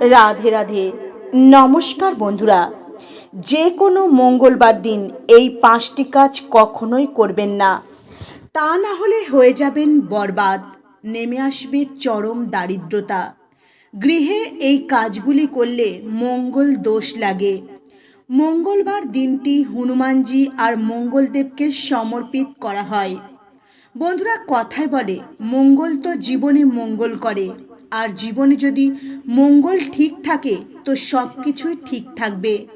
রাধে রাধে। নমস্কার বন্ধুরা। যে কোনো মঙ্গলবার দিন এই পাঁচটি কাজ কখনোই করবেন না। তা না হলে হয়ে যাবেন বরবাদ, নেমে আসবে চরম দারিদ্রতা। গৃহে এই কাজগুলি করলে মঙ্গল দোষ লাগে। মঙ্গলবার দিনটি হনুমানজি আর মঙ্গলদেবকে সমর্পিত করা হয়। বন্ধুরা, কথায় বলে, মঙ্গল তো জীবনে মঙ্গল করে। আর জীবনে যদি মঙ্গল ঠিক থাকে, তো সব কিছুই ঠিক থাকবে।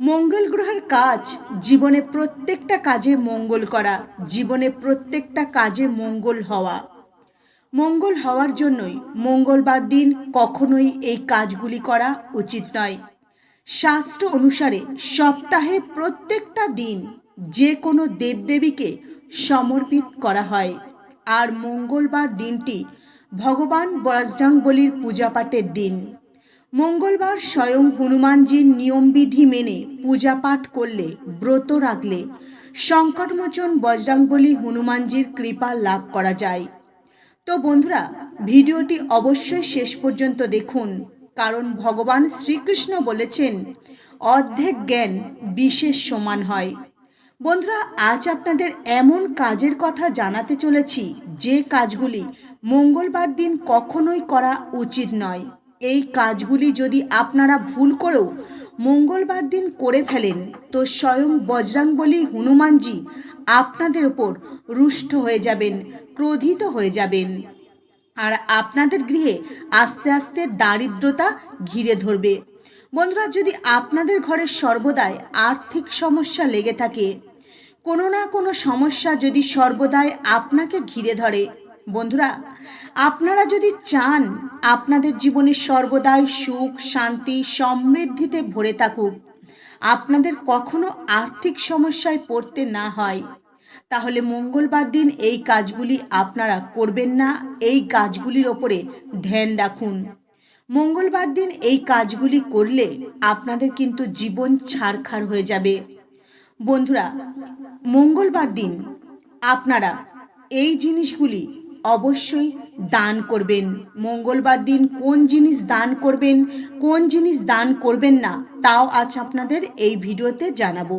মঙ্গল গ্রহের কাজ জীবনে প্রত্যেকটা কাজে মঙ্গল করা, জীবনে প্রত্যেকটা কাজে মঙ্গল হওয়া। মঙ্গল হওয়ার জন্যই মঙ্গলবার দিন কখনোই এই কাজগুলি করা উচিত নয়। শাস্ত্র অনুসারে সপ্তাহে প্রত্যেকটা দিন যে কোনো দেবদেবীকে সমর্পিত করা হয়। আর মঙ্গলবার দিনটি ভগবান বজরংবলির পূজাপাঠের দিন। মঙ্গলবার স্বয়ং হনুমানজির নিয়মবিধি মেনে পূজা পাঠ করলে ব্রত রাখলে সংকটমোচন বজরংবলী হনুমানজির কৃপা লাভ করা যায়। তো বন্ধুরা, ভিডিওটি অবশ্যই শেষ পর্যন্ত দেখুন, কারণ ভগবান শ্রীকৃষ্ণ বলেছেন, অর্ধেক জ্ঞান বিশেষ সমান হয়। বন্ধুরা, আজ আপনাদের এমন কাজের কথা জানাতে চলেছি, যে কাজগুলি মঙ্গলবার দিন কখনোই করা উচিত নয়। এই কাজগুলি যদি আপনারা ভুল করেও মঙ্গলবার দিন করে ফেলেন, তো স্বয়ং বজরাংবলী হনুমানজি আপনাদের ওপর রুষ্ট হয়ে যাবেন, ক্রোধিত হয়ে যাবেন। আর আপনাদের গৃহে আস্তে আস্তে দারিদ্রতা ঘিরে ধরবে। বন্ধুরা, যদি আপনাদের ঘরে সর্বদাই আর্থিক সমস্যা লেগে থাকে, কোনো না কোনো সমস্যা যদি সর্বদাই আপনাকে ঘিরে ধরে বন্ধুরা, আপনারা যদি চান আপনাদের জীবনে সর্বদাই সুখ, শান্তি, সমৃদ্ধিতে ভরে থাকুক, আপনাদের কখনো আর্থিক সমস্যায় পড়তে না হয়, তাহলে মঙ্গলবার দিন এই কাজগুলি আপনারা করবেন না, এই কাজগুলির ওপরে ধ্যান রাখুন। মঙ্গলবার দিন এই কাজগুলি করলে আপনাদের কিন্তু জীবন ছাড়খাড় হয়ে যাবে। বন্ধুরা, মঙ্গলবার দিন আপনারা এই জিনিসগুলি অবশ্যই দান করবেন। মঙ্গলবার দিন কোন জিনিস দান করবেন, কোন জিনিস দান করবেন না, তাও আজ আপনাদের এই ভিডিওতে জানাব।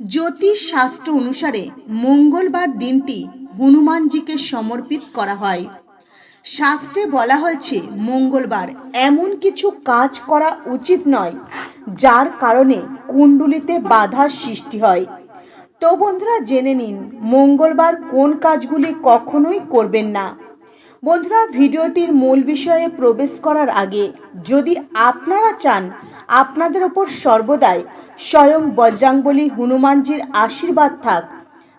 জ্যোতিষ শাস্ত্র অনুসারে মঙ্গলবার দিনটি হনুমানজিকে সমর্পিত করা হয়। শাস্ত্রে বলা হয়েছে, মঙ্গলবার এমন কিছু কাজ করা উচিত নয়, যার কারণে কুণ্ডুলিতে বাধার সৃষ্টি হয়। তো বন্ধুরা, জেনে নিন, মঙ্গলবার কোন কাজগুলি কখনোই করবেন না। বন্ধুরা, ভিডিওটির মূল বিষয়ে প্রবেশ করার আগে যদি আপনারা চান, আপনাদের ওপর সর্বদাই স্বয়ং বজরাংবলী হনুমানজির আশীর্বাদ থাক,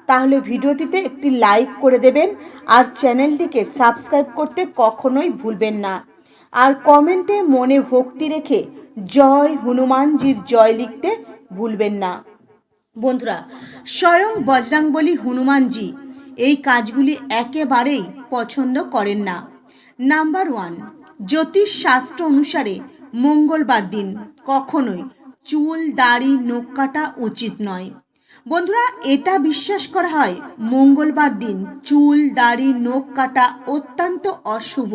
তাহলে ভিডিওটিতে একটি লাইক করে দেবেন আর চ্যানেলটিকে সাবস্ক্রাইব করতে কখনোই ভুলবেন না। আর কমেন্টে মনে ভক্তি রেখে জয় হনুমানজির জয় লিখতে ভুলবেন না। বন্ধুরা, স্বয়ং বজরাংবলী হনুমানজি এই কাজগুলি একেবারেই পছন্দ করেন না। নাম্বার ওয়ান জ্যোতিষ শাস্ত্র অনুসারে মঙ্গলবার দিন কখনোই চুল, দাড়ি, নখ কাটা উচিত নয়। বন্ধুরা, এটা বিশ্বাস করা হয়, মঙ্গলবার দিন চুল, দাড়ি, নখ কাটা অত্যন্ত অশুভ।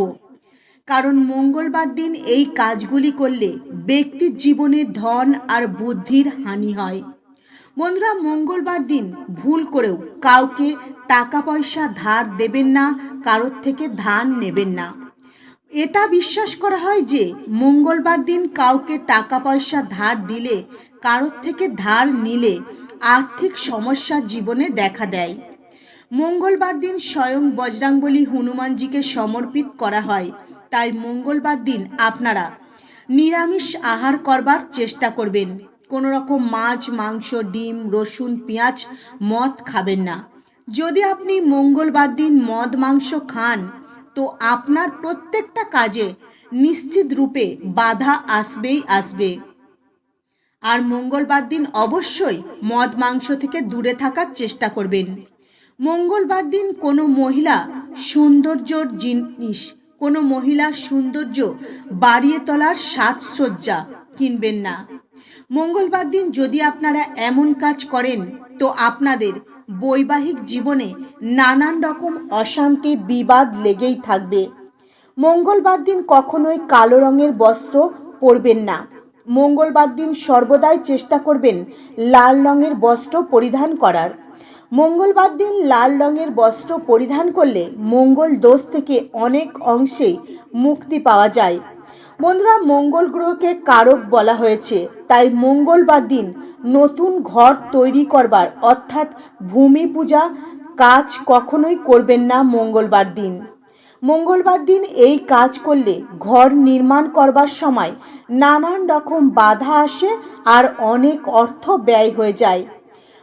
কারণ মঙ্গলবার দিন এই কাজগুলি করলে ব্যক্তির জীবনে ধন আর বুদ্ধির হানি হয়। বন্ধুরা, মঙ্গলবার দিন ভুল করেও কাউকে টাকা পয়সা ধার দেবেন না, কারোর থেকে ধার নেবেন না। এটা বিশ্বাস করা হয় যে, মঙ্গলবার দিন কাউকে টাকা পয়সা ধার দিলে, কারোর থেকে ধার নিলে আর্থিক সমস্যা জীবনে দেখা দেয়। মঙ্গলবার দিন স্বয়ং বজরাংবলী হনুমানজিকে সমর্পিত করা হয়। তাই মঙ্গলবার দিন আপনারা নিরামিষ আহার করবার চেষ্টা করবেন। কোনো রকম মাছ, মাংস, ডিম, রসুন, পেঁয়াজ, মদ খাবেন না। যদি আপনি মঙ্গলবার দিন মদ, মাংস খান, তো আপনার প্রত্যেকটা কাজে নিশ্চিত রূপে বাধা আসবেই আসবে। আর মঙ্গলবার দিন অবশ্যই মদ, মাংস থেকে দূরে থাকার চেষ্টা করবেন। মঙ্গলবার দিন কোনো মহিলা সৌন্দর্যর জিনিস, কোনো মহিলা সৌন্দর্য বাড়িয়ে তোলার সাজসজ্জা কিনবেন না। মঙ্গলবার দিন যদি আপনারা এমন কাজ করেন, তো আপনাদের বৈবাহিক জীবনে নানান রকম অশান্তি, বিবাদ লেগেই থাকবে। মঙ্গলবার দিন কখনোই কালো রঙের বস্ত্র পরবেন না। মঙ্গলবার দিন সর্বদাই চেষ্টা করবেন লাল রঙের বস্ত্র পরিধান করার। মঙ্গলবার দিন লাল রঙের বস্ত্র পরিধান করলে মঙ্গল দোষ থেকে অনেক অংশে মুক্তি পাওয়া যায়। বন্ধুরা, মঙ্গল গ্রহকে কারক বলা হয়েছে। তাই মঙ্গলবার দিন নতুন ঘর তৈরি করবার, অর্থাৎ ভূমি পূজা, কাজ কখনোই করবেন না মঙ্গলবার দিন। মঙ্গলবার দিন এই কাজ করলে ঘর নির্মাণ করবার সময় নানান রকম বাধা আসে আর অনেক অর্থ ব্যয় হয়ে যায়।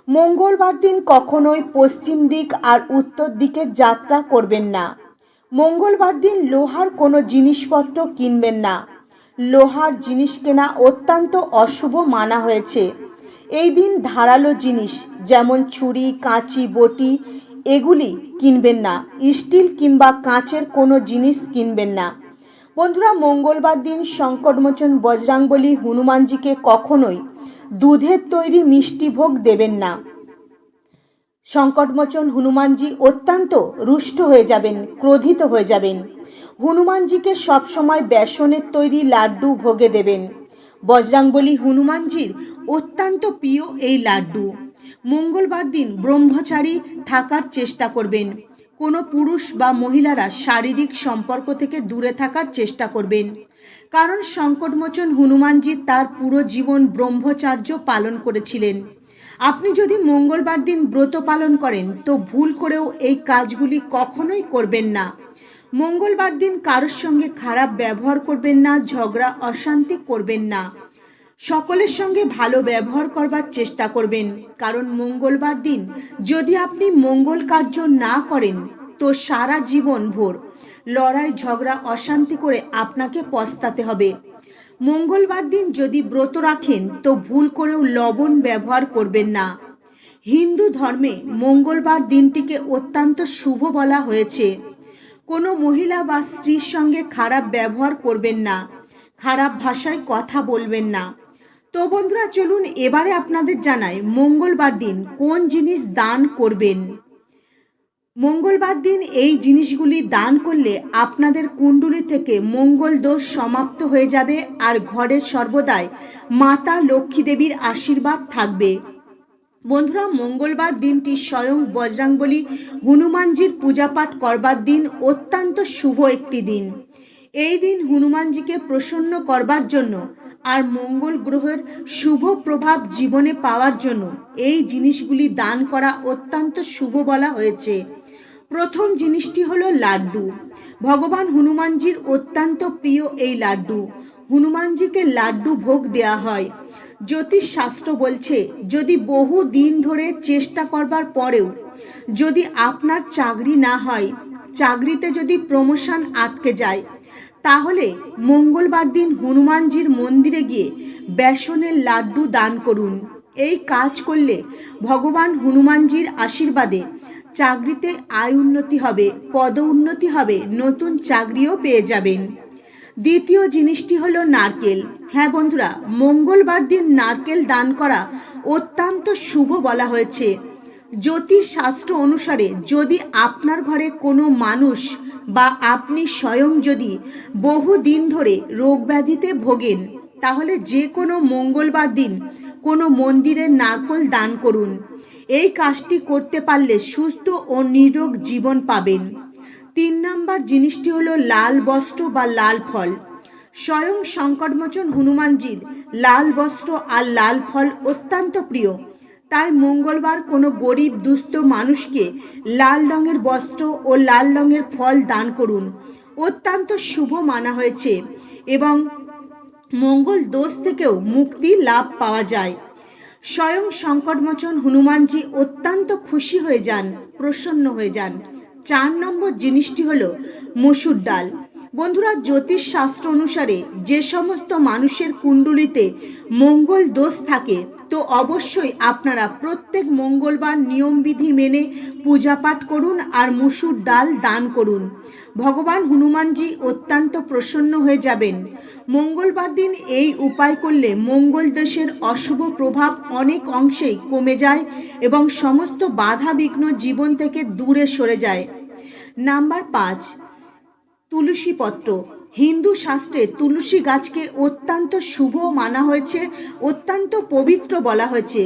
মঙ্গলবার দিন কখনোই পশ্চিম দিক আর উত্তর দিকে যাত্রা করবেন না। মঙ্গলবার দিন লোহার কোনো জিনিসপত্র কিনবেন না। লোহার জিনিস কেনা অত্যন্ত অশুভ মানা হয়েছে। এই দিন ধারালো জিনিস, যেমন ছুরি, কাঁচি, বটি, এগুলি কিনবেন না। স্টিল কিংবা কাঁচের কোনো জিনিস কিনবেন না। বন্ধুরা, মঙ্গলবার দিন সংকটমোচন বজরাঙ্গলী হনুমানজিকে কখনোই দুধের তৈরি মিষ্টি ভোগ দেবেন না। সংকটমোচন হনুমানজি অত্যন্ত রুষ্ট হয়ে যাবেন, ক্রোধিত হয়ে যাবেন। হনুমানজিকে সবসময় বেসনের তৈরি লাড্ডু ভোগে দেবেন। বজরাঙ্গলী হনুমানজির অত্যন্ত প্রিয় এই লাড্ডু। মঙ্গলবার দিন ব্রহ্মচারী থাকার চেষ্টা করবেন। কোনো পুরুষ বা মহিলারা শারীরিক সম্পর্ক থেকে দূরে থাকার চেষ্টা করবেন। কারণ সংকটমোচন হনুমানজি তার পুরো জীবন ব্রহ্মচার্য পালন করেছিলেন। আপনি যদি মঙ্গলবার দিন ব্রত পালন করেন, তো ভুল করেও এই কাজগুলি কখনোই করবেন না। মঙ্গলবার দিন কারোর সঙ্গে খারাপ ব্যবহার করবেন না, ঝগড়া, অশান্তি করবেন না। সকলের সঙ্গে ভালো ব্যবহার করবার চেষ্টা করবেন। কারণ মঙ্গলবার দিন যদি আপনি মঙ্গল কার্য না করেন তো সারা জীবন ভোর। লড়াই, ঝগড়া, অশান্তি করে আপনাকে পস্তাতে হবে। মঙ্গলবার দিন যদি ব্রত রাখেন, তো ভুল করেও লবণ ব্যবহার করবেন না। হিন্দু ধর্মে মঙ্গলবার দিনটিকে অত্যন্ত শুভ বলা হয়েছে। কোনো মহিলা বা স্ত্রীর সঙ্গে খারাপ ব্যবহার করবেন না। খারাপ ভাষায় কথা বলবেন না। তো বন্ধুরা, চলুন এবারে আপনাদের জানাই মঙ্গলবার দিন কোন জিনিস দান করবেন। মঙ্গলবার দিন এই জিনিসগুলি দান করলে আপনাদের কুণ্ডলী থেকে মঙ্গল দোষ সমাপ্ত হয়ে যাবে আর ঘরের সর্বদাই মাতা লক্ষ্মী দেবীর আশীর্বাদ থাকবে। বন্ধুরা, মঙ্গলবার দিনটি স্বয়ং বজরাঙ্গলী হনুমানজির পূজাপাঠ করবার দিন অত্যন্ত শুভ একটি দিন। এই দিন হনুমানজিকে প্রসন্ন করবার জন্য আর মঙ্গল গ্রহের শুভ প্রভাব জীবনে পাওয়ার জন্য এই জিনিসগুলি দান করা অত্যন্ত শুভ বলা হয়েছে। প্রথম জিনিসটি হলো লাড্ডু। ভগবান হনুমানজির অত্যন্ত প্রিয় এই লাড্ডু। হনুমানজিকে লাড্ডু ভোগ দেয়া হয়। জ্যোতিষ শাস্ত্র বলছে, যদি বহু দিন ধরে চেষ্টা করবার পরেও যদি আপনার চাকরি না হয়, চাকরিতে যদি প্রমোশন আটকে যায়, তাহলে মঙ্গলবার দিন হনুমানজির মন্দিরে গিয়ে বেসনের লাড্ডু দান করুন। এই কাজ করলে ভগবান হনুমানজির আশীর্বাদে চাকরিতে আয় উন্নতি হবে পদ উন্নতি হবে, নতুন চাকরিও পেয়ে যাবেন। দ্বিতীয় জিনিসটি হলো নারকেল। হ্যাঁ বন্ধুরা, মঙ্গলবার দিন নারকেল দান করা অত্যন্ত শুভ বলা হয়েছে। জ্যোতিষ শাস্ত্র অনুসারে যদি আপনার ঘরে কোনো মানুষ বা আপনি স্বয়ং যদি বহু দিন ধরে রোগ ব্যাধিতে ভোগেন, তাহলে যে কোনো মঙ্গলবার দিন কোনো মন্দিরের নারকল দান করুন। এই কাজটি করতে পারলে সুস্থ ও নিরোগ জীবন পাবেন। তিন নাম্বার জিনিসটি হলো লাল বস্ত্র বা লাল ফল। স্বয়ং সংকটমোচন হনুমানজির লাল বস্ত্র আর লাল ফল অত্যন্ত প্রিয়। তাই মঙ্গলবার কোনো গরিব, দুস্থ মানুষকে লাল রঙের বস্ত্র ও লাল রঙের ফল দান করুন। অত্যন্ত শুভ মানা হয়েছে এবং মঙ্গল দোষ থেকেও মুক্তি লাভ পাওয়া যায়। স্বয়ং সংকটমোচন হনুমানজি অত্যন্ত খুশি হয়ে যান, প্রসন্ন হয়ে যান। চার নম্বর জিনিসটি হল মসুর ডাল। বন্ধুরা জ্যোতিষ শাস্ত্র অনুসারে যে সমস্ত মানুষের কুণ্ডলিতে মঙ্গল দোষ থাকে তো অবশ্যই আপনারা প্রত্যেক মঙ্গলবার নিয়মবিধি মেনে পূজা পাঠ করুন আর মুসুর ডাল দান করুন। ভগবান হনুমানজি অত্যন্ত প্রসন্ন হয়ে যাবেন। মঙ্গলবার দিন এই উপায় করলে মঙ্গল দেশের অশুভ প্রভাব অনেক অংশেই কমে যায় এবং সমস্ত বাধা বিঘ্ন জীবন থেকে দূরে সরে যায়। নাম্বার পাঁচ তুলসী পত্র হিন্দু শাস্ত্রে তুলসী গাছকে অত্যন্ত শুভ মানা হয়েছে, অত্যন্ত পবিত্র বলা হয়েছে।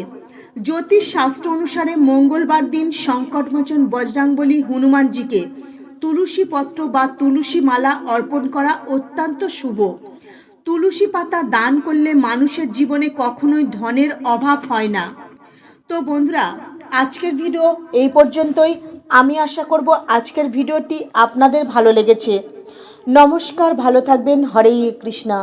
জ্যোতিষ শাস্ত্র অনুসারে মঙ্গলবার দিন সংকটমোচন বজরাঙ্গবলী হনুমানজিকে তুলসী পত্র বা তুলসী মালা অর্পণ করা অত্যন্ত শুভ। তুলসী পাতা দান করলে মানুষের জীবনে কখনোই ধনের অভাব হয় না। তো বন্ধুরা, আজকের ভিডিও এই পর্যন্তই। আমি আশা করব আজকের ভিডিওটি আপনাদের ভালো লেগেছে। নমস্কার ভালো থাকবেন। হরে কৃষ্ণা।